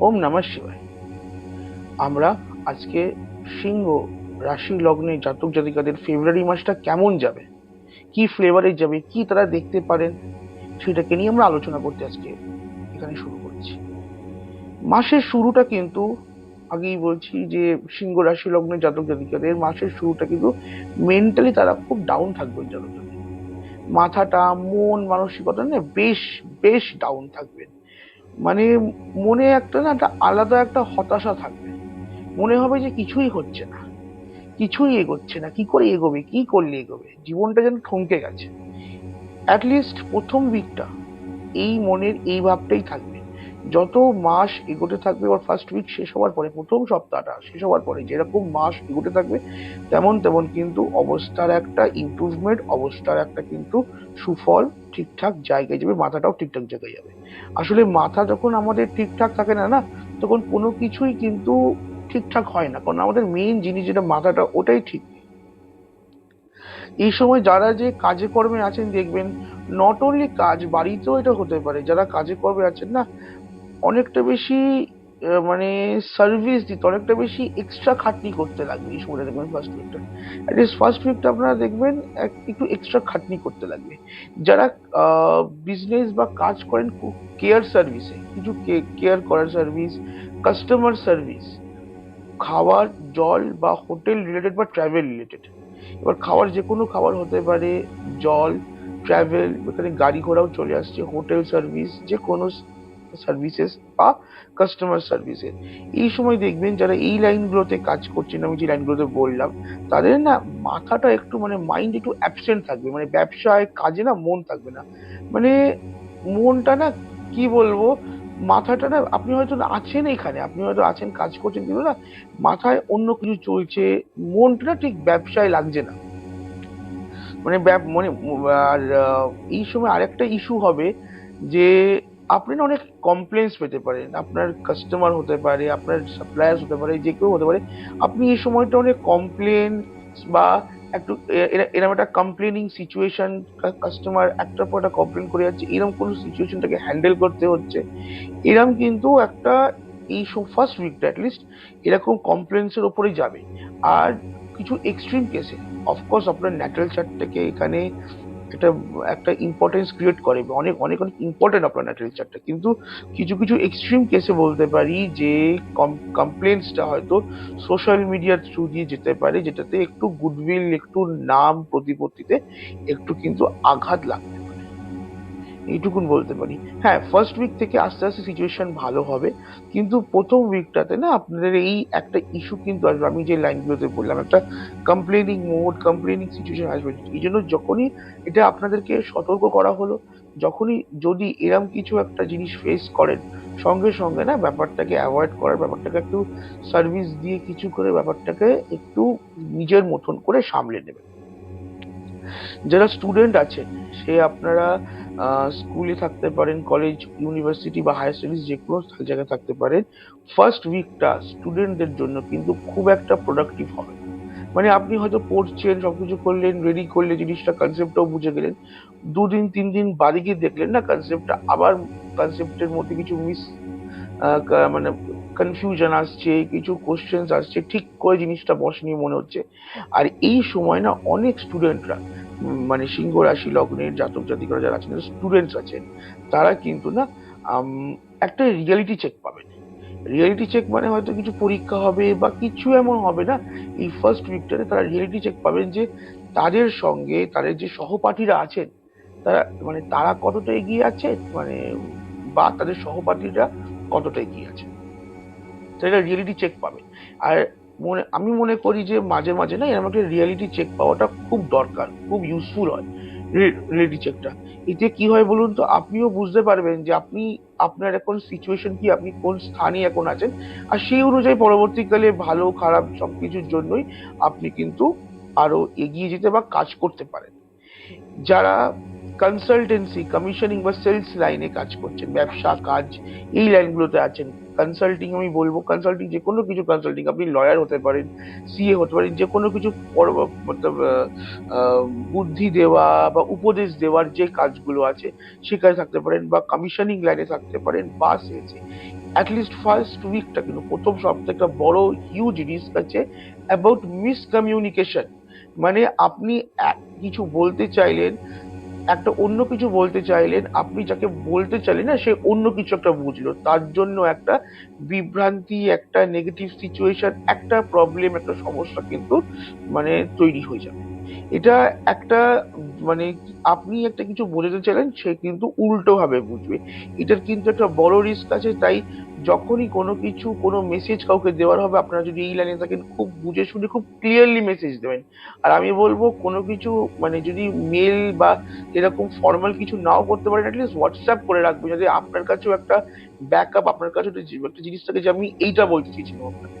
ওম নমঃ শিবায়। আমরা আজকে সিংহ রাশি লগ্নে জাতক জাতিকাদের ফেব্রুয়ারি মাসটা কেমন যাবে? কি ফ্লেভারে যাবে? কি তারা দেখতে পারেন? সেটাকে নিয়ে আমরা আলোচনা করতে আজকে এখানে শুরু করছি। মাসের শুরুটা কিন্তু আগেই বলছি যে সিংহ রাশি লগ্নের জাতক জাতিকাদের মাসের শুরুটা কিন্তু মেন্টালি তারা খুব ডাউন থাকবে জাতক মাথাটা, মন, মানসিকতা না বেশ বেশ ডাউন থাকবেন। মানে মনে একটা না, একটা আলাদা একটা হতাশা থাকবে। মনে হবে যে কিছুই হচ্ছে না। কিছুই এগোচ্ছে না। কি করে এগোবে? কি করলে এগোবে? জীবনটা যেন থমকে গেছে। অ্যাটলিস্ট প্রথম উইকটা এই মনের এই ভাবটাই থাকবে। যত মাস এগোতে থাকবে বা ফার্স্ট উইক শেষ হওয়ার পরে, প্রথম সপ্তাহটা শেষ হওয়ার পরে যেরকম মাস এগোতে থাকবে, তেমন তেমন কিন্তু অবস্থার একটা ইমপ্রুভমেন্ট অবস্থার একটা কিন্তু সুফল ঠিকঠাক জায়গায় যাবে, মাথাটাও ঠিকঠাক জায়গায় যাবে। আসলে মাথা যখন আমাদের ঠিকঠাক থাকে না না, তখন কোনো কিছুই কিন্তু ঠিকঠাক হয় না, কারণ আমাদের মেইন জিনিস যেটা মাথাটা, ওটাই ঠিক। এই সময় যারা যে কাজে কর্মে আছেন, দেখবেন নট অনলি কাজ, বাড়িতেও এটা হতে পারে, যারা কাজে কর্মে আছেন, না অনেকটা বেশি মানে সার্ভিস দিতে, অনেকটা বেশি এক্সট্রা খাটনি করতে লাগবে এই সময়টা দেখবেন ফার্স্ট উইকটা অ্যাটলিস্ট ফার্স্ট উইকটা আপনারা দেখবেন এক- একটু এক্সট্রা খাটনি করতে লাগবে। যারা বিজনেস বা কাজ করেন কেয়ার সার্ভিসে কিছু কেয়ার করার সার্ভিস কাস্টমার সার্ভিস খাবার জল বা হোটেল রিলেটেড বা ট্রাভেল রিলেটেড এবার খাবার যে কোনো খাবার হতে পারে, জল ট্রাভেল এখানে গাড়ি ঘোড়াও চলে আসছে হোটেল সার্ভিস যে কোনো সার্ভিসেস বা কাস্টমার সার্ভিসের এই সময় দেখবেন যারা এই লাইনগুলোতে কাজ করছেন, আমি যে লাইনগুলোতে বললাম, তাদের না মাথাটা একটু মানে মাইন্ড একটু অ্যাবসেন্ট থাকবে। মানে ব্যবসায় কাজে না মন থাকবে না। মানে মনটা না, কি বলব, মাথাটা না, আপনি হয়তো আছেন এখানে, আপনি হয়তো আছেন, কাজ করছেন, কিন্তু না মাথায় অন্য কিছু চলছে, মনটা না ঠিক ব্যবসায় লাগছে না। মানে মানে আর এই সময় আরেকটা ইস্যু হবে যে আপনি না অনেক কমপ্লেন্স পেতে পারেন, আপনার কাস্টমার হতে পারে, আপনার সাপ্লায়ার্স হতে পারে, যে কেউ হতে পারে, আপনি এই সময়টা অনেক কমপ্লেন বা একটু এরকম একটা কমপ্লেনিং সিচুয়েশন কাস্টমার একটার পর একটা কমপ্লেন করে যাচ্ছে এরকম কোনো সিচুয়েশনটাকে হ্যান্ডেল করতে হচ্ছে। এরকম কিন্তু একটা এই সব ফার্স্ট উইকটা অ্যাটলিস্ট এরকম কমপ্লেন্সের ওপরেই যাবে। আর কিছু এক্সট্রিম কেসে অফকোর্স আপনার ন্যাচারাল চার্টটাকে এখানে একটা একটা ইম্পর্টেন্স ক্রিয়েট করে অনেক অনেক অনেক ইম্পর্টেন্ট আপনার চার্টটা কিন্তু কিছু কিছু এক্সট্রিম কেসে বলতে পারি যে কমপ্লেন্সটা হয়তো সোশ্যাল মিডিয়ার থ্রু দিয়ে যেতে পারে, যেটাতে একটু গুডউইল একটু নাম প্রতিপত্তিতে একটু কিন্তু আঘাত লাগতে এইটুকুন বলতে পারি। হ্যাঁ ফার্স্ট উইক থেকে আস্তে আস্তে সিচুয়েশন ভালো হবে। কিন্তু প্রথম উইকটাতে না আপনাদের এই একটা ইস্যু কিন্তু আসবে। আমি যে লাইনগুলোতে বললাম, একটা কমপ্লেনিং মোড কমপ্লেনিং সিচুয়েশন আসবে। এই জন্য যখনই এটা আপনাদেরকে সতর্ক করা হলো, যখনই যদি এরম কিছু একটা জিনিস ফেস করেন, সঙ্গে সঙ্গে না ব্যাপারটাকে অ্যাভয়েড করার, ব্যাপারটাকে একটু সার্ভিস দিয়ে কিছু করে ব্যাপারটাকে একটু নিজের মতন করে সামলে নেবেন। যারা স্টুডেন্ট আছে, সে আপনারা স্কুলে থাকতে পারেন কলেজ ইউনিভার্সিটি বা হায়ার স্টাডিজ যে কোনো জায়গায় থাকতে পারেন ফার্স্ট উইকটা স্টুডেন্টদের জন্য কিন্তু খুব একটা প্রোডাক্টিভ হবে। মানে আপনি হয়তো পড়ছেন, সবকিছু করলেন রেডি করলে জিনিসটা কনসেপ্টটাও বুঝে গেলেন, দুদিন তিন দিন বাদে গিয়ে দেখলেন না কনসেপ্টটা আবার কনসেপ্টের মধ্যে কিছু মিস মানে কনফিউশন আসছে, কিছু কোশ্চেন্স আসছে, ঠিক করে জিনিসটা বসেনি মনে হচ্ছে। আর এই সময় না অনেক স্টুডেন্টরা মানে সিংহ রাশি লগ্নের জাতক জাতিকরা যারা আছেন স্টুডেন্টস আছেন, তারা কিন্তু না একটা রিয়েলিটি চেক পাবেন। রিয়েলিটি চেক মানে হয়তো কিছু পরীক্ষা হবে বা কিছু এমন হবে না, এই ফার্স্ট উইকটাতে তারা রিয়েলিটি চেক পাবেন যে তাদের সঙ্গে তাদের যে সহপাঠীরা আছেন, তারা মানে তারা কতটা এগিয়ে আছে মানে বা তাদের সহপাঠীরা কতটা এগিয়ে আছে সেটা রিয়েলিটি চেক পাবে। আর মনে, আমি মনে করি যে মাঝে মাঝে না এরকম একটা রিয়েলিটি চেক পাওয়াটা খুব দরকার, খুব ইউজফুল হয় রিয়েলিটি চেকটা এতে কি হয় বলুন তো, আপনিও বুঝতে পারবেন যে আপনি, আপনার এখন সিচুয়েশন কি, আপনি কোন স্থানে এখন আছেন, আর সেই অনুযায়ী পরবর্তীকালে ভালো, খারাপ সব কিছুর জন্যই আপনি কিন্তু আরও এগিয়ে যেতে বা কাজ করতে পারেন। যারা কনসালটেন্সি কমিশনিং বা সেলস লাইনে কাজ করছেন, ব্যবসা, কাজ, এই লাইনগুলোতে আছেন। কনসাল্টিং আমি বলব কনসাল্টিং যে কোনো কিছু কনসাল্টিং আপনি লয়ার হতে পারেন সিএ হতে পারেন, যে কোনো কিছু মতলব বুদ্ধি দেওয়া বা উপদেশ দেওয়ার যে কাজগুলো আছে, সেখানে থাকতে পারেন বা কমিশনিং লাইনে থাকতে পারেন, বা সেলসে অ্যাটলিস্ট ফার্স্ট উইকটা কিন্তু, প্রথম সপ্তাহে একটা বড় হিউজ রিস্ক আছে অ্যাবাউট মিসকমিউনিকেশন মানে আপনি কিছু বলতে চাইলেন একটা অন্য কিছু বলতে চাইলেন, আপনি যাকে বলতে চাইলেন না, সে অন্য কিছু একটা বুঝলো। তার জন্য একটা বিভ্রান্তি, একটা নেগেটিভ সিচুয়েশন একটা প্রবলেম একটা সমস্যা কিন্তু মানে তৈরি হয়ে যাবে। এটা একটা মানে আপনি একটা কিছু বোঝাতে চাইলেন, সে কিন্তু উল্টো ভাবে বুঝবে। এটার কিন্তু একটা বড় রিস্ক আছে, তাই যখনই কোনো কিছু, কোনো মেসেজ কাউকে দেওয়ার হবে, আপনারা যদি এই লাইনে থাকেন, খুব বুঝে শুনে খুব ক্লিয়ারলি মেসেজ দেবেন। আর আমি বলব, কোনো কিছু মানে যদি মেল বা এরকম ফর্মাল কিছু নাও করতে পারেন অ্যাটলিস্ট হোয়াটসঅ্যাপ করে রাখবেন, যাতে আপনার কাছেও একটা ব্যাকআপ আপনার কাছে একটা জিনিস থাকে যে আমি এইটা বলতে চেয়েছিলাম আপনাকে।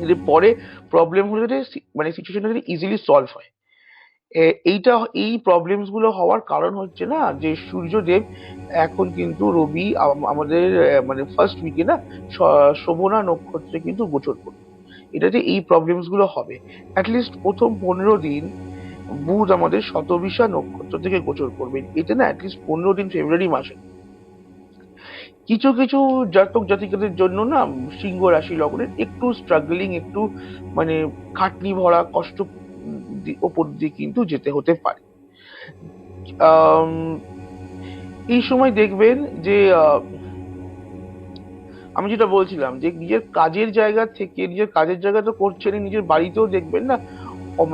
যদি পরে প্রবলেম হলে মানে সিচুয়েশনটা ইজিলি সলভ হয়। এইটা, এই প্রবলেমসগুলো হওয়ার কারণ হচ্ছে না যে সূর্যদেব এখন কিন্তু রবি আমাদের মানে ফার্স্ট উইকে না শোভনা নক্ষত্রে কিন্তু গোচর করবে এটাতে এই প্রবলেমসগুলো হবে। অ্যাটলিস্ট প্রথম পনেরো দিন বুধ আমাদের শতবিশা নক্ষত্র থেকে গোচর করবেন। এটা না অ্যাটলিস্ট পনেরো দিন ফেব্রুয়ারি মাসে। কিছু কিছু জাতক জাতিকাদের জন্য না সিংহ রাশি লগ্নের একটু স্ট্রাগলিং একটু মানে খাটনি ভরা, কষ্ট ওপর দিয়ে কিন্তু যেতে হতে পারে। এই সময় দেখবেন যে আমি যেটা বলছিলাম যে, নিজের কাজের জায়গা থেকে, নিজের কাজের জায়গা তো করছেন নিজের বাড়িতেও দেখবেন না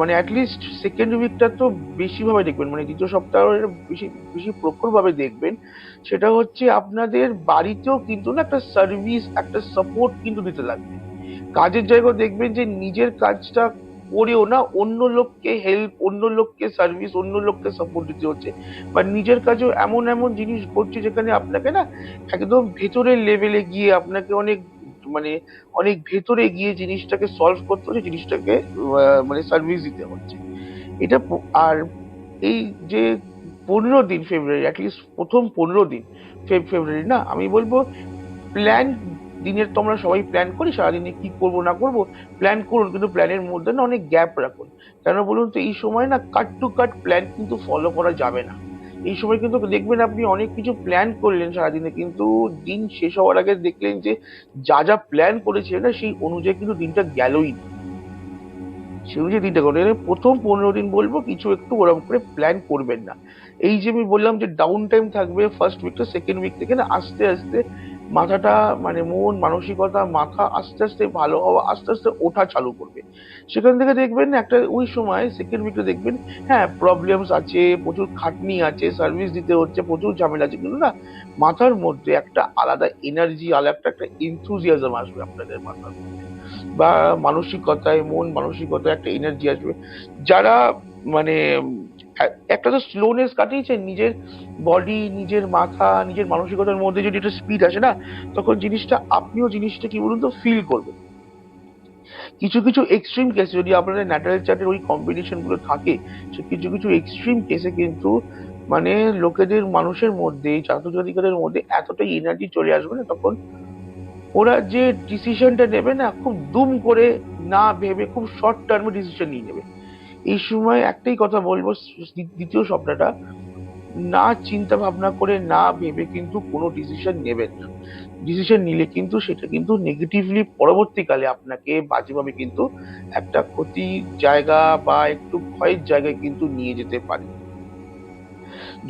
মানে অ্যাটলিস্ট সেকেন্ড উইকটা তো বেশি ভাবে দেখবেন মানে দ্বিতীয় সপ্তাহের বেশি বেশি প্রখর ভাবে দেখবেন। সেটা হচ্ছে আপনাদের বাড়িতেও কিন্তু না একটা সার্ভিস একটা সাপোর্ট কিন্তু দিতে লাগবে। কাজের জায়গায় দেখবেন যে, নিজের কাজটা করেও না, অন্য লোককে হেল্প অন্য লোককে সার্ভিস অন্য লোককে সাপোর্ট দিতে হচ্ছে। বা নিজের কাজেও এমন এমন জিনিস ঘটছে যেখানে আপনাকে না একদম ভেতরের লেভেলে গিয়ে আপনাকে অনেক মানে অনেক ভেতরে গিয়ে জিনিসটাকে সলভ করতে হচ্ছে, জিনিসটাকে মানে সার্ভিস দিতে হচ্ছে। এটা আর এই যে পনেরো দিন ফেব্রুয়ারি অ্যাটলিস্ট প্রথম পনেরো দিন ফেব- ফেব্রুয়ারি না, আমি বলব প্ল্যান দিনের তো আমরা সবাই প্ল্যান করি, সারাদিনে কি করব না করব প্ল্যান করুন, কিন্তু প্ল্যানের মধ্যে না অনেক গ্যাপ রাখুন। কেন বলুন তো, এই সময় না কাট টু কাট প্ল্যান কিন্তু ফলো করা যাবে না। এই সময় কিন্তু দেখবেন আপনি অনেক কিছু প্ল্যান করলেন সারাদিনে, কিন্তু দিন শেষ হওয়ার আগে দেখলেন যে যা যা প্ল্যান করেছিলেন না, সেই অনুযায়ী কিন্তু দিনটা গেলই না। সেই অনুযায়ী দিনটা গেল। না। প্রথম পনেরো দিন বলব, কিছু একটু ওরকম করে প্ল্যান করবেন না। এই যে আমি বললাম যে ডাউন টাইম থাকবে ফার্স্ট উইকটা সেকেন্ড উইক থেকে না, আস্তে আস্তে মাথাটা মানে মন, মানসিকতা, মাথা আস্তে আস্তে ভালো হওয়া, আস্তে আস্তে ওঠা চালু করবে। সেখান থেকে দেখবেন একটা ওই সময় সেকেন্ড উইকে দেখবেন হ্যাঁ প্রবলেমস আছে, প্রচুর খাটনি আছে সার্ভিস দিতে হচ্ছে, প্রচুর ঝামেলা আছে। কিন্তু না, মাথার মধ্যে একটা আলাদা এনার্জি আলাদা একটা ইনথুজিয়াজম আসবে আপনাদের মাথার মধ্যে। বা মানসিকতায়, মন মানসিকতায় একটা এনার্জি আসবে। যারা মানে একটা তো স্লোনেস কাটিয়েছে, নিজের বডি নিজের মাথা, নিজের মানসিকতার মধ্যে যদি একটা স্পিড আসে না, তখন জিনিসটা, আপনিও জিনিসটা কি বলুন তো ফিল করবেন। কিছু কিছু এক্সট্রিম কেসে যদি আপনাদের ন্যাটারাল চার্টের ওই কম্বিনেশনগুলো থাকে, সে কিছু কিছু এক্সট্রিম কেসে কিন্তু মানে লোকেদের, মানুষের মধ্যে, জাতজাতিকাদের মধ্যে এতটাই এনার্জি চলে আসবে না, তখন ওরা যে ডিসিশনটা নেবে না, খুব দুম করে না ভেবে, খুব শর্ট টার্মে ডিসিশন নিয়ে নেবে। এই সময় একটাই কথা বলব দ্বিতীয় স্বপ্নটা, না চিন্তা ভাবনা করে না ভেবে কিন্তু কোনো ডিসিশন নেবেন না। ডিসিশন নিলে কিন্তু সেটা কিন্তু নেগেটিভলি পরবর্তীকালে আপনাকে বাজেভাবে কিন্তু একটা ক্ষতির জায়গা বা একটু ভয়ের জায়গায় কিন্তু নিয়ে যেতে পারে।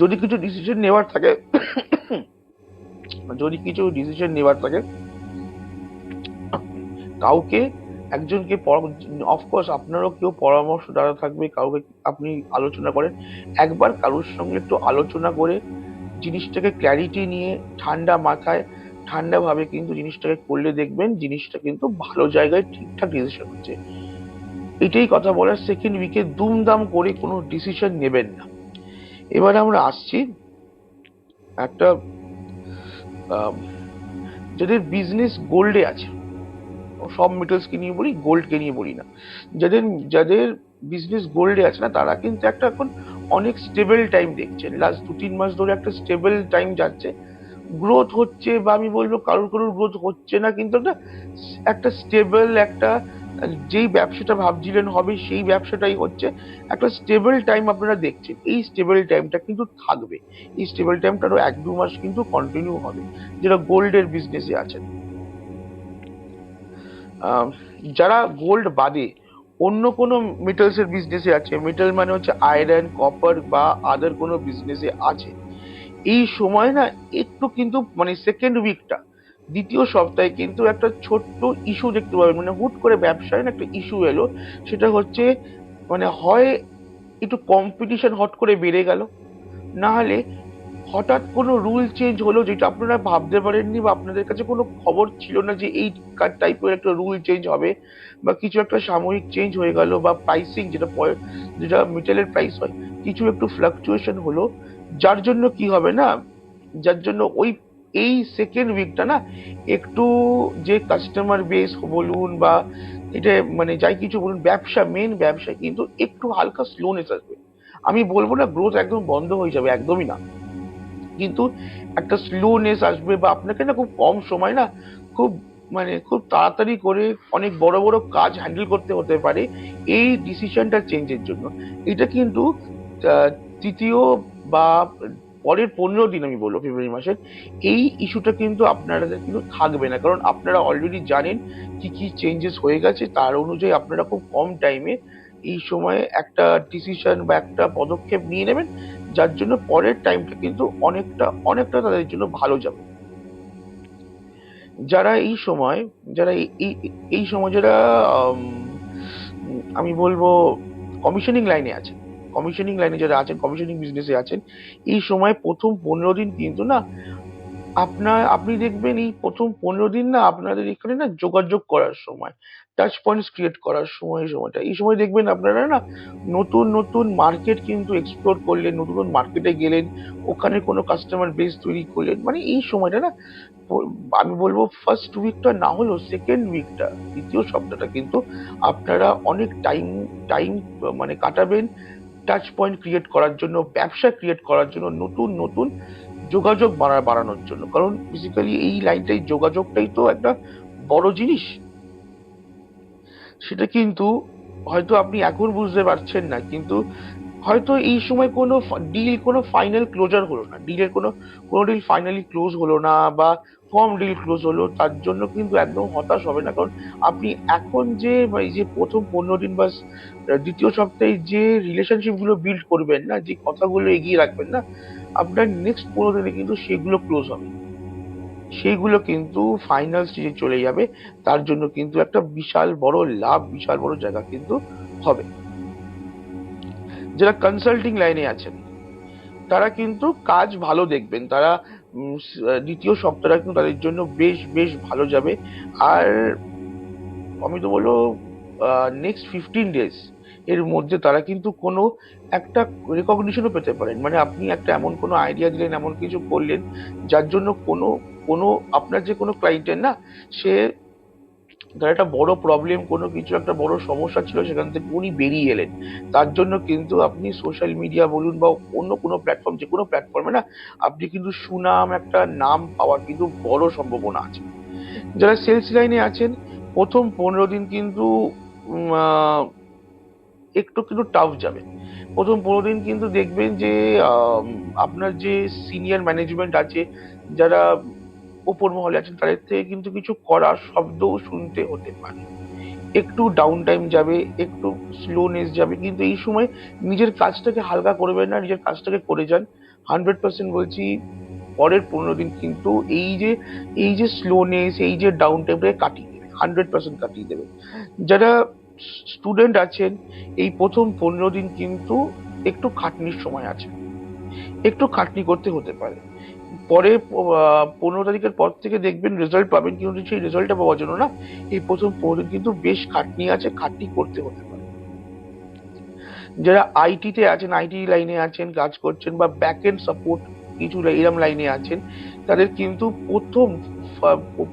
যদি কিছু ডিসিশন নেওয়ার থাকে, যদি কিছু ডিসিশন নেওয়ার থাকে, কাউকে একজনকে অফকোর্স আপনারও কেউ পরামর্শ দ্বারা থাকবে, কাউকে আপনি আলোচনা করেন। একবার কারোর সঙ্গে একটু আলোচনা করে জিনিসটাকে ক্ল্যারিটি নিয়ে, ঠান্ডা মাথায় ঠান্ডা ভাবে কিন্তু জিনিসটাকে করলে দেখবেন জিনিসটা কিন্তু ভালো জায়গায় ঠিকঠাক ডিসিশন হচ্ছে। এটাই কথা বলার সেকেন্ড উইকে দুমদাম করে কোনো ডিসিশন নেবেন না। এবার আমরা আসছি একটা যাদের বিজনেস গোল্ডে আছে। সব মেটালসকে নিয়ে বলি গোল্ডকে নিয়ে বলি না। যাদের যাদের বিজনেস গোল্ডে আছে না তারা কিন্তু একটা এখন অনেক স্টেবল টাইম দেখছেন লাস্ট দু তিন মাস ধরে একটা স্টেবল টাইম যাচ্ছে। গ্রোথ হচ্ছে বা আমি বলব কারোর কারোর গ্রোথ হচ্ছে না কিন্তু একটা একটা স্টেবল একটা যেই ব্যবসাটা ভাবছিলেন হবে সেই ব্যবসাটাই হচ্ছে। একটা স্টেবল টাইম আপনারা দেখছেন। এই স্টেবল টাইমটা কিন্তু থাকবে। এই স্টেবল টাইমটা আরও এক দু মাস কিন্তু কন্টিনিউ হবে। যেটা গোল্ডের বিজনেসে আছেন। আহ, যারা গোল্ড বাদে অন্য কোনো মেটালস এর বিজনেসে আছে মেটাল মানে হচ্ছে আয়রন কপার বা আদার কোনো বিজনেসে আছে, এই সময় না একটু কিন্তু মানে সেকেন্ড উইকটা দ্বিতীয় সপ্তাহে কিন্তু একটা ছোট্ট ইস্যু দেখতে পাবেন মানে হুট করে ব্যবসায় না একটা ইস্যু এলো, সেটা হচ্ছে মানে হয় একটু কম্পিটিশন হট করে বেড়ে গেল, না হলে হঠাৎ কোনো রুল চেঞ্জ হলো যেটা আপনারা ভাবতে পারেননি বা আপনাদের কাছে কোনো খবর ছিল না যে এই টাইপের একটা রুল চেঞ্জ হবে বা কিছু একটা সাময়িক চেঞ্জ হয়ে গেল বা প্রাইসিং যেটা যেটা মেটেলের প্রাইস হয়, কিছু একটু ফ্লাকচুয়েশন হলো। যার জন্য কি হবে না? যার জন্য ওই, এই সেকেন্ড উইকটা না একটু যে কাস্টমার বেস বলুন বা এটা মানে যাই কিছু বলুন, ব্যবসা মেন ব্যবসা, কিন্তু একটু হালকা স্লোনেস আসবে। আমি বলব না গ্রোথ একদম বন্ধ হয়ে যাবে, একদমই না। কিন্তু একটা স্লোনেস আসবে বা আপনাকে না খুব কম সময় না খুব মানে খুব তাড়াতাড়ি করে অনেক বড় বড় কাজ হ্যান্ডেল করতে হতে পারে এই ডিসিশনটা চেঞ্জের জন্য। এটা কিন্তু তৃতীয় বা পরের পনেরো দিন আমি বলব ফেব্রুয়ারি মাসের, এই ইস্যুটা কিন্তু আপনাদের কিন্তু থাকবে না। কারণ আপনারা অলরেডি জানেন কি কি চেঞ্জেস হয়ে গেছে, তার অনুযায়ী আপনারা খুব কম টাইমে এই সময়ে একটা ডিসিশন বা একটা পদক্ষেপ নিয়ে নেবেন। যার জন্য পরের টাইমটা কিন্তু অনেকটা অনেকটা তাদের জন্য ভালো যাবে। যারা এই সময়, যারা এই সময় যারা আমি বলব কমিশনিং লাইনে আছে কমিশনিং লাইনে যারা আছেন কমিশনিং বিজনেসে আছেন, এই সময় প্রথম পনেরো দিন কিন্তু না আপনার, আপনি দেখবেন এই প্রথম পনেরো দিন না আপনাদের এখানে না যোগাযোগ করার সময় টাচ পয়েন্টস ক্রিয়েট করার সময়, এই সময়টা। এই সময় দেখবেন আপনারা না নতুন নতুন মার্কেট কিন্তু এক্সপ্লোর করলেন, নতুন নতুন মার্কেটে গেলেন, ওখানে কোনো কাস্টমার বেস তৈরি করলেন। মানে এই সময়টা না আমি বলব ফার্স্ট উইকটা না হলেও সেকেন্ড উইকটা দ্বিতীয় সপ্তাহটা কিন্তু আপনারা অনেক টাইম টাইম মানে কাটাবেন টাচ পয়েন্ট ক্রিয়েট করার জন্য, ব্যবসা ক্রিয়েট করার জন্য, নতুন নতুন যোগাযোগ বাড়া, বাড়ানোর জন্য। কারণ বেসিক্যালি এই লাইনটাই যোগাযোগটাই তো একটা বড় জিনিস। সেটা কিন্তু হয়তো আপনি এখন বুঝতে পারছেন না, কিন্তু হয়তো এই সময় কোনো ডিল কোনো ফাইনাল ক্লোজার হলো না। ডিলের কোনো কোনো ডিল ফাইনালি ক্লোজ হলো না বা কম ডিল ক্লোজ হলো, তার জন্য কিন্তু একদম হতাশ হবে না। কারণ আপনি এখন যে এই যে প্রথম পনেরো দিন বা দ্বিতীয় সপ্তাহে যে রিলেশনশিপগুলো বিল্ড করবেন না, যে কথাগুলো এগিয়ে রাখবেন না আপনার নেক্সট পনেরো দিনে কিন্তু সেগুলো ক্লোজ হবে। সেইগুলো কিন্তু ফাইনাল স্টেজে চলে যাবে। তার জন্য কিন্তু একটা বিশাল বড় লাভ, বিশাল বড় জায়গা কিন্তু হবে। যারা কনসাল্টিং লাইনে আছেন, তারা কিন্তু কাজ ভালো দেখবেন। তারা দ্বিতীয় সপ্তাহটা কিন্তু তাদের জন্য বেশ বেশ ভালো যাবে। আর, আমি তো বলব নেক্সট ফিফটিন ডেজ এর মধ্যে তারা কিন্তু কোনো একটা রেকগনিশনও পেতে পারেন। মানে আপনি একটা এমন কোনো আইডিয়া দিলেন, এমন কিছু করলেন, যার জন্য কোনো কোনো আপনার যে কোনো ক্লায়েন্টের না, সে তার একটা বড় প্রবলেম কোনো কিছু একটা বড় সমস্যা ছিল, সেখান থেকে উনি বেরিয়ে এলেন। তার জন্য কিন্তু আপনি সোশ্যাল মিডিয়া বলুন বা অন্য কোনো প্ল্যাটফর্ম যে কোনো প্ল্যাটফর্মে না, আপনি কিন্তু সুনাম, একটা নাম পাওয়ার কিন্তু বড় সম্ভাবনা আছে। যারা সেলস লাইনে আছেন, প্রথম পনেরো দিন কিন্তু একটু কিন্তু টাফ যাবে। প্রথম পনেরো দিন কিন্তু দেখবেন যে আপনার যে সিনিয়র ম্যানেজমেন্ট আছে, যারা উপর মহলে আছেন, তাদের থেকে কিন্তু কিছু করার শব্দও শুনতে হতে পারে। একটু ডাউন টাইম যাবে, একটু স্লোনেস যাবে, কিন্তু এই সময় নিজের কাজটাকে হালকা করবেন না, নিজের কাজটাকে করে যান। হান্ড্রেড পার্সেন্ট বলছি, পরের পনেরো দিন কিন্তু এই যে এই যে স্লোনেস এই যে ডাউন টাইমটাকে কাটিয়ে দেবে হান্ড্রেড পার্সেন্ট কাটিয়ে দেবে যারা স্টুডেন্ট আছেন, এই প্রথম পনেরো দিন কিন্তু একটু খাটনির সময় আছে। একটু খাটনি করতে হতে পারে। পরে পনেরো তারিখের পর থেকে দেখবেন রেজাল্ট পাবেন, কিন্তু সেই রেজাল্টটা পাওয়ার জন্য না, এই প্রথম পনেরো দিন কিন্তু বেশ খাটনি আছে, খাটনি করতে হতে পারে। যারা আইটি তে আছেন আইটি লাইনে আছেন, কাজ করছেন বা ব্যাক এন্ড সাপোর্ট কিছু এরম লাইনে আছেন, তাদের কিন্তু প্রথম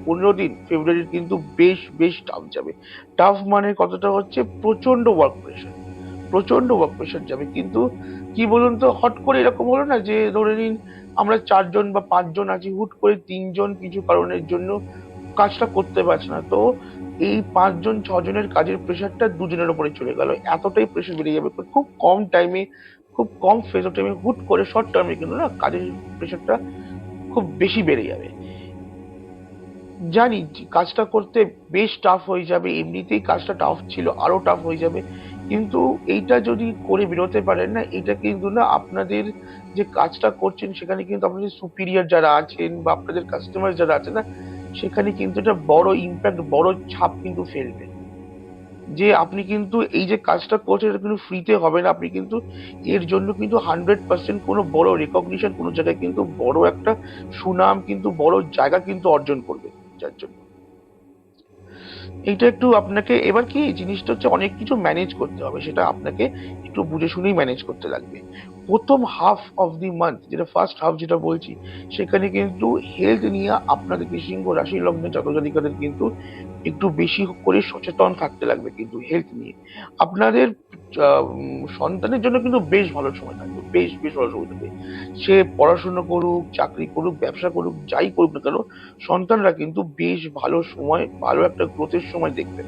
পনেরো দিন ফেব্রুয়ারির কিন্তু বেশ বেশ টাফ যাবে। টাফ মানে কতটা হচ্ছে? প্রচণ্ড ওয়ার্ক প্রেশার প্রচণ্ড ওয়ার্ক প্রেশার যাবে। কিন্তু কি বলুন তো, হট করে এরকম হলো না যে, ধরে নিন আমরা চারজন বা পাঁচজন আছি, হুট করে তিনজন কিছু কারণের জন্য কাজটা করতে পারছে না। তো এই পাঁচজন, ছজনের কাজের প্রেশারটা দুজনের উপরে চলে গেল। এতটাই প্রেশার বেড়ে যাবে। খুব কম টাইমে খুব কম ফেজ টাইমে হুট করে শর্ট টার্মে কিন্তু না, কাজের প্রেশারটা খুব বেশি বেড়ে যাবে। জানি কাজটা করতে বেশ টাফ হয়ে যাবে, এমনিতেই কাজটা টাফ ছিল, আরও টাফ হয়ে যাবে। কিন্তু এইটা যদি করে বেরোতে পারেন না এটা কিন্তু না আপনাদের যে কাজটা করছেন, সেখানে কিন্তু আপনাদের সুপিরিয়র যারা আছেন বা আপনাদের কাস্টমার যারা আছেন না, সেখানে কিন্তু এটা বড় ইম্প্যাক্ট বড় ছাপ কিন্তু ফেলবে। যে আপনি কিন্তু এই যে কাজটা করছেন, এটা কিন্তু ফ্রিতে হবে না। আপনি কিন্তু এর জন্য কিন্তু হান্ড্রেড পার্সেন্ট কোনো বড় রেকগনিশন কোনো জায়গায় কিন্তু বড় একটা সুনাম, কিন্তু বড় জায়গা কিন্তু অর্জন করবে যার জন্য এইটা একটু আপনাকে, এবার কি, জিনিসটা হচ্ছে অনেক কিছু ম্যানেজ করতে হবে, সেটা আপনাকে একটু বুঝে শুনেই ম্যানেজ করতে লাগবে। প্রথম হাফ অফ দি মান্থ যেটা ফার্স্ট হাফ যেটা বলছি, সেখানে কিন্তু হেলথ নিয়ে আপনাদের সিংহ রাশি লগ্নে জাতজাতিকাদের কিন্তু একটু বেশি করে সচেতন থাকতে লাগবে কিন্তু হেলথ নিয়ে। আপনাদের সন্তানের জন্য কিন্তু বেশ ভালো সময় থাকবে, বেশ বেশ ভালো সময় থাকবে। সে পড়াশোনা করুক, চাকরি করুক, ব্যবসা করুক, যাই করুক না কেন, সন্তানরা কিন্তু বেশ ভালো সময়, ভালো একটা গ্রোথের সময় দেখবেন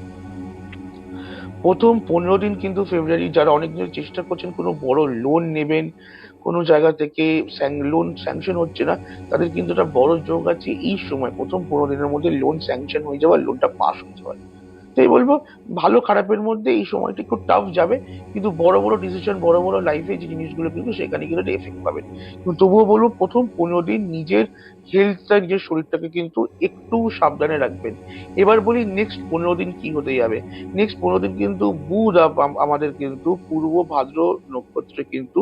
প্রথম পনেরো দিন কিন্তু ফেব্রুয়ারি যারা অনেক অনেকদিন চেষ্টা করছেন কোনো বড় লোন নেবেন, কোনো জায়গা থেকে লোন স্যাংশন হচ্ছে না, তাদের কিন্তু একটা বড় যোগ আছে এই সময়, প্রথম পনেরো দিনের মধ্যে লোন স্যাংশন হয়ে যাওয়ার লোনটা পাস হয়ে যাওয়ার তাই বলব, ভালো খারাপের মধ্যে এই সময়টা একটু টাফ যাবে, কিন্তু বড় বড় ডিসিশন বড় বড় লাইফে যে জিনিসগুলো কিন্তু সেখানে কিন্তু এফেক্ট পাবেন কিন্তু তবুও বলব, প্রথম পনেরো দিন নিজের হেলথটা নিজের শরীরটাকে কিন্তু একটু সাবধানে রাখবেন। এবার বলি নেক্সট পনেরো দিন কি হতে যাবে? নেক্সট পনেরো দিন কিন্তু বুধ আমাদের কিন্তু পূর্ব ভাদ্র নক্ষত্রে কিন্তু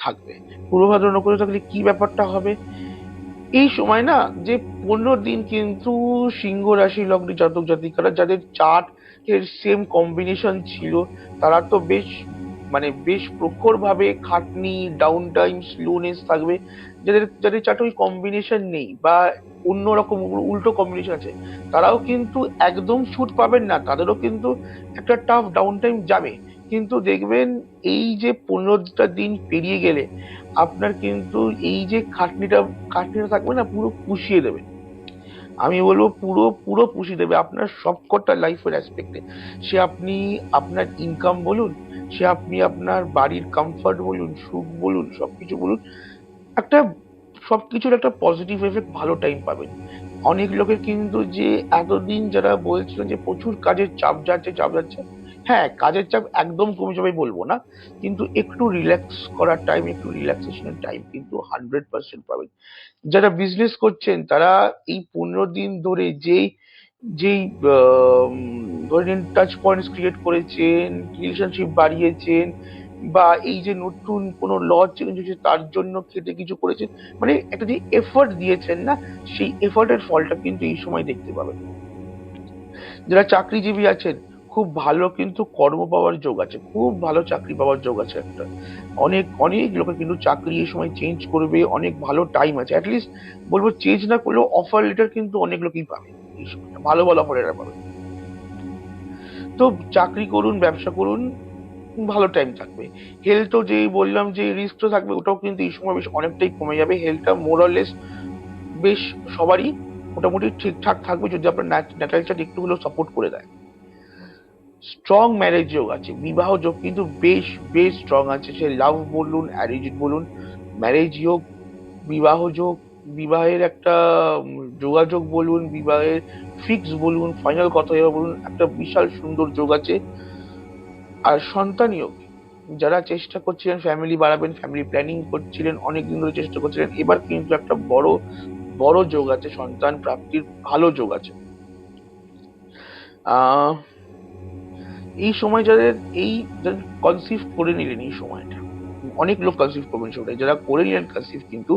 থাকবে। পূর্ব ভাদ্র নক্ষত্রে থাকলে কি ব্যাপারটা হবে? এই সময় না যে পনেরো দিন কিন্তু সিংহ রাশি, লগ্নে জাতক জাতিকারা যাদের চার্ট এর সেম কম্বিনেশন ছিল, তারা তো বেশ মানে বেশ প্রখর ভাবে খাটনি ডাউন টাইম স্লোনেস থাকবে। যাদের যাদের চার্টে ওই কম্বিনেশন নেই বা অন্যরকম উল্টো কম্বিনেশন আছে, তারাও কিন্তু একদম ছুট পাবেন না। তাদেরও কিন্তু একটা টাফ ডাউন টাইম যাবে। কিন্তু দেখবেন এই যে পনেরোটা দিন পেরিয়ে গেলে আপনার কিন্তু এই যে খাটনিটা খাটনিটা থাকবে না, পুরো পুষিয়ে দেবে। আমি বলব পুরো পুরো পুষিয়ে দেবে। আপনার সবকটা লাইফের অ্যাসপেক্টে সে আপনি আপনার ইনকাম বলুন, সে আপনি আপনার বাড়ির কমফর্ট বলুন, সুখ বলুন সব কিছু বলুন, একটা সব কিছুর একটা পজিটিভ এফেক্ট ভালো টাইম পাবেন। অনেক লোকের কিন্তু যে এতদিন যারা বলছিলেন যে প্রচুর কাজের চাপ যাচ্ছে চাপ যাচ্ছে হ্যাঁ কাজের চাপ একদম কমে যাবে বলব না, কিন্তু একটু রিল্যাক্স করার টাইম একটু রিল্যাক্সেশনের টাইম কিন্তু হান্ড্রেড পার্সেন্ট পাবেন যারা বিজনেস করছেন, তারা এই পনেরো দিন ধরে যেই যেই ধরে নিন টাচ পয়েন্টস ক্রিয়েট করেছেন রিলেশনশিপ বাড়িয়েছেন, বা এই যে নতুন কোনো লজ চেঞ্জ হয়েছে তার জন্য খেটে কিছু করেছেন মানে একটা যে এফোর্ট দিয়েছেন না, সেই এফোর্টের ফলটা কিন্তু এই সময় দেখতে পাবেন। যারা চাকরিজীবী আছেন খুব ভালো কিন্তু কর্ম পাওয়ার যোগ আছে, খুব ভালো চাকরি পাওয়ার যোগ আছে একটা। অনেক অনেক লোকে কিন্তু চাকরি এই সময় চেঞ্জ করবে, অনেক ভালো টাইম আছে। অ্যাটলিস্ট বলব চেঞ্জ না করলেও অফার লেটার কিন্তু অনেক লোকেই পাবে। এই সময় ভালো ভালো অফার লেটার পাবে। তো চাকরি করুন, ব্যবসা করুন, ভালো টাইম থাকবে। হেলথও যে বললাম যে রিস্ক থাকবে, ওটাও কিন্তু এই সময় বেশ অনেকটাই কমে যাবে। হেলথটা মোরালেস বেশ সবারই মোটামুটি ঠিকঠাক থাকবে যদি আপনার ন্যাচারাল চার্ট একটু হলেও সাপোর্ট করে দেয়। স্ট্রং ম্যারেজ যোগ আছে, বিবাহ যোগ কিন্তু বেশ বেশ স্ট্রং আছে। সে লাভ বলুন অ্যারেঞ্জ বলুন ম্যারেজ যোগ, বিবাহ যোগ, বিবাহের একটা যোগাযোগ বলুন, বিবাহের ফিক্স বলুন ফাইনাল কথা বলুন, একটা বিশাল সুন্দর যোগ আছে। আর সন্তান যোগ, যারা চেষ্টা করছিলেন ফ্যামিলি বাড়াবেন ফ্যামিলি প্ল্যানিং করছিলেন, অনেকদিন ধরে চেষ্টা করছিলেন, এবার কিন্তু একটা বড় বড় যোগ আছে, সন্তান প্রাপ্তির ভালো যোগ আছে। আহ এই সময় যাদের এই কনসিভ করে নিলেন এই সময়টা, অনেক লোক কনসিভ করবেন সেটাই যারা করে নিলেন কনসিভ কিন্তু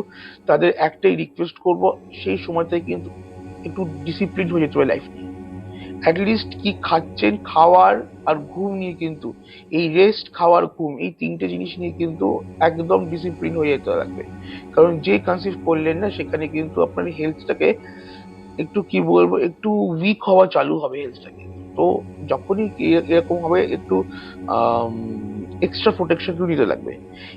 তাদের একটাই রিকোয়েস্ট করব, সেই সময়টায় কিন্তু একটু ডিসিপ্লিন হয়ে যেতে হবে লাইফ অ্যাটলিস্ট কি খাচ্ছেন, খাওয়ার আর ঘুম নিয়ে কিন্তু, এই রেস্ট খাওয়ার, ঘুম, এই তিনটে জিনিস নিয়ে কিন্তু একদম ডিসিপ্লিন হয়ে যেতে লাগবে। কারণ যে কনসিভ করলেন না, সেখানে কিন্তু আপনার হেলথটাকে একটু কি বলব, একটু উইক হওয়া চালু হবে হেলথটাকে তো যখনই এরকম ভাবে একটু এক্সট্রা প্রোটেকশন কিন্তু নিতে লাগবে।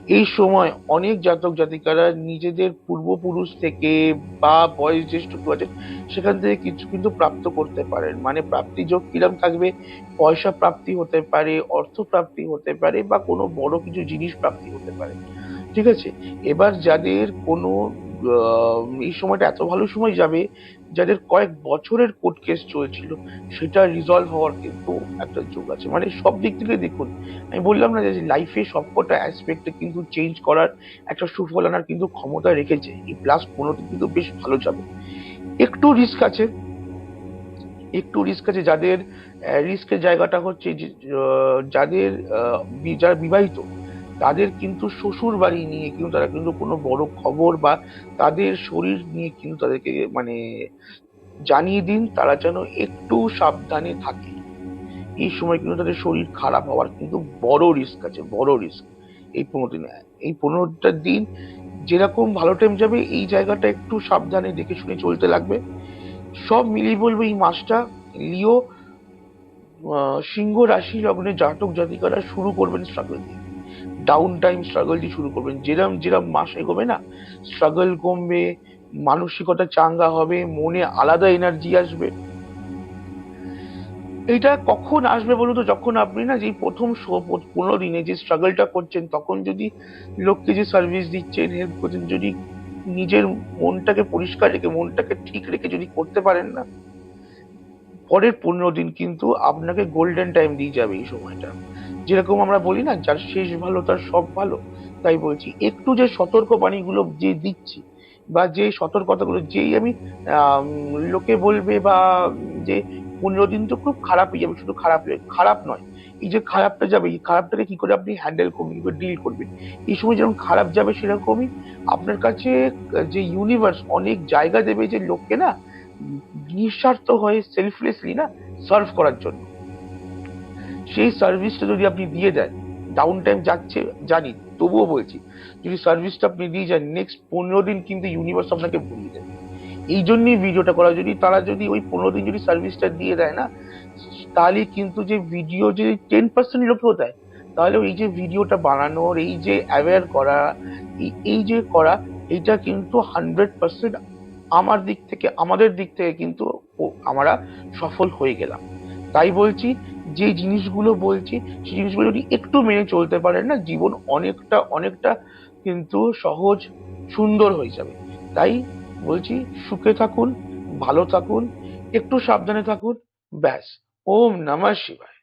এই সময় অনেক জাতক জাতিকারা নিজেদের পূর্বপুরুষ থেকে বা বয়স জ্যেষ্ঠ আছেন, সেখান থেকে কিছু কিন্তু প্রাপ্ত করতে পারেন। মানে প্রাপ্তি যোগ কিরম থাকবে? পয়সা প্রাপ্তি হতে পারে, অর্থ প্রাপ্তি হতে পারে বা কোনো বড় কিছু জিনিস প্রাপ্তি হতে পারে। ঠিক আছে? এবার যাদের কোনো এই সময়টা এত ভালো সময় যাবে যাদের কয়েক বছরের কোর্ট কেস চলছিল, সেটা রিজলভ হওয়ার কিন্তু একটা যোগ আছে। মানে সব দিক থেকে দেখুন, আমি বললাম না যে লাইফে সবকটা অ্যাসপেক্টে কিন্তু চেঞ্জ করার একটা সুফল আনার কিন্তু ক্ষমতা রেখেছে। এই প্লাস পনেরোতে কিন্তু বেশ ভালো যাবে। একটু রিস্ক আছে। একটু রিস্ক আছে যাদের রিস্কের জায়গাটা হচ্ছে যাদের যারা বিবাহিত তাদের কিন্তু শ্বশুর বাড়ি নিয়ে কিন্তু তারা কিন্তু কোনো বড় খবর বা তাদের শরীর নিয়ে কিন্তু তাদেরকে মানে জানিয়ে দিন, তারা যেন একটু সাবধানে থাকে। এই সময় কিন্তু তাদের শরীর খারাপ হওয়ার কিন্তু বড় রিস্ক আছে, বড় রিস্ক এই পনেরো দিনে, এই পনেরোটা দিন যেরকম ভালো টাইম যাবে, এই জায়গাটা একটু সাবধানে দেখে শুনে চলতে লাগবে। সব মিলিয়ে বলব এই মাসটা লিও সিংহ রাশি লগ্নে জাতক জাতিকারা শুরু করবেন স্ট্রাগল দিয়ে ডাউন টাইম স্ট্রাগল দিয়ে শুরু করবেন। যেরম যেরম মাস এগোবে না স্ট্রাগল কমবে, মানসিকতা চাঙ্গা হবে, মনে আলাদা এনার্জি আসবে। এটা কখন আসবে বলুন তো? যখন আপনি না যে প্রথম পনেরো দিনে যে স্ট্রাগলটা করছেন, তখন যদি লোককে যে সার্ভিস দিচ্ছেন হেল্প করছেন, যদি নিজের মনটাকে পরিষ্কার রেখে, মনটাকে ঠিক রেখে যদি করতে পারেন না, পরের পনেরো দিন কিন্তু আপনাকে গোল্ডেন টাইম দিয়ে যাবে এই সময়টা। যেরকম আমরা বলি না, যার শেষ ভালো, তার সব ভালো, তাই বলছি। একটু যে সতর্ক বাণীগুলো যে দিচ্ছি বা যে সতর্কতাগুলো, যেই আমি লোকে বলবে বা যে পনেরো দিন তো খুব খারাপ হয়ে যাবে, শুধু খারাপ খারাপ নয়। এই যে খারাপটা যাবে, এই খারাপটাকে কি করে আপনি হ্যান্ডেল করবেন কি ডিল করবেন? এই সময় যেমন খারাপ যাবে, সেরকমই আপনার কাছে যে ইউনিভার্স অনেক জায়গা দেবে যে লোককে না নিঃস্বার্থ হয়ে সেলফলেসলি না সার্ভ করার জন্য। সেই সার্ভিসটা যদি আপনি দিয়ে দেন ডাউন টাইম যাচ্ছে, জানি, তবুও বলছি, যদি সার্ভিসটা আপনি দিয়ে যান নেক্সট পনেরো দিন কিন্তু ইউনিভার্স আপনাকে ভুলিয়ে দেবে। এই জন্যই ভিডিওটা করা, যদি তারা যদি ওই পনেরো দিন যদি সার্ভিসটা দিয়ে দেয় না, তাহলে কিন্তু যে ভিডিও যদি টেন পার্সেন্ট লোকেও দেয়, তাহলে এই যে ভিডিওটা বানানোর, এই যে অ্যাওয়্যার করা, এই যে করা এটা কিন্তু হান্ড্রেড পার্সেন্ট আমার দিক থেকে, আমাদের দিক থেকে কিন্তু আমরা সফল হয়ে গেলাম। তাই বলছি যে জিনিসগুলো বলছি, সেই জিনিসগুলো যদি একটু মেনে চলতে পারেন না, জীবন অনেকটা অনেকটা কিন্তু সহজ, সুন্দর হয়ে যাবে। তাই বলছি, সুখে থাকুন, ভালো থাকুন, একটু সাবধানে থাকুন, ব্যাস। ওম নমঃ শিবায়।